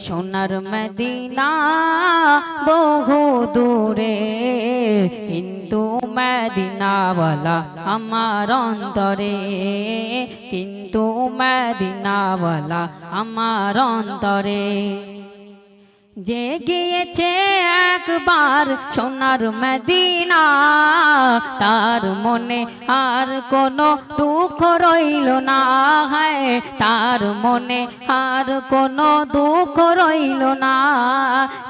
সোনার মদিনা বহু দূরে কিন্তু মদিনাওয়ালা আমার অন্তরে কিন্তু মদিনাওয়ালা আমার অন্তরে। যে গিয়েছে একবার সোনার মদিনা মনে আর কোনো দুঃখ রইল না, হয়, তার মনে আর কোনো দুঃখ রইল না।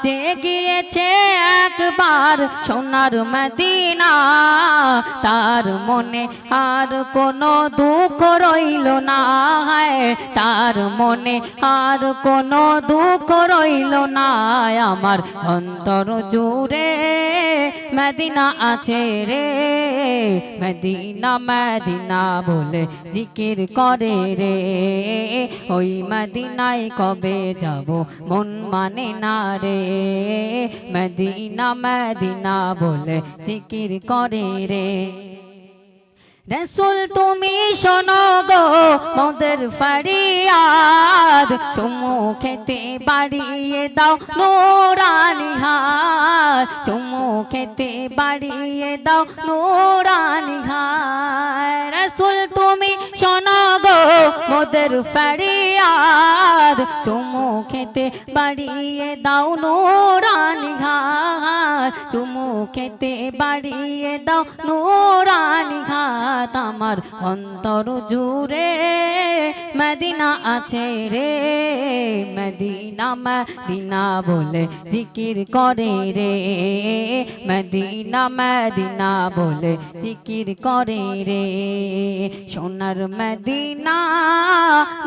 যে গিয়েছে একবার সোনার মদিনা, তার মনে আর কোনো দুঃখ রইল না, হয়, তার মনে আর কোনো দুঃখ রইল না। আমার অন্তর জুড়ে মদিনা আছে রে মদিনা মদিনা বলে জিকির করে রে। ওই মদিনায় কবে যাব, মন মানে না রে। মদিনা মদিনা বলে জিকির করে রে। রসুল তুমি শোনো গো, মোদের ফরিয়াদ। চুমু খেতে বাড়িয়ে দাও নোরানি হার। চুমু খেতে বাড়িয়ে দাও নোরানি হার। রসুল তুমি শোনো গো, মোদের ফরিয়াদ। চুমু খেতে বাড়িয়ে দাও নোরানি হার। চুমু খেতে বাড়িয়ে দাও নোরানি আমার অন্তর জুড়ে মদিনা আছে রে। মদিনা মদিনা বলে জিকির করে রে। মদিনা মদিনা বলে জিকির করে রে। সোনার মদিনা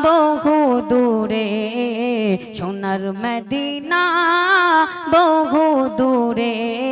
বহু দূরে। সোনার মদিনা বহু দূরে।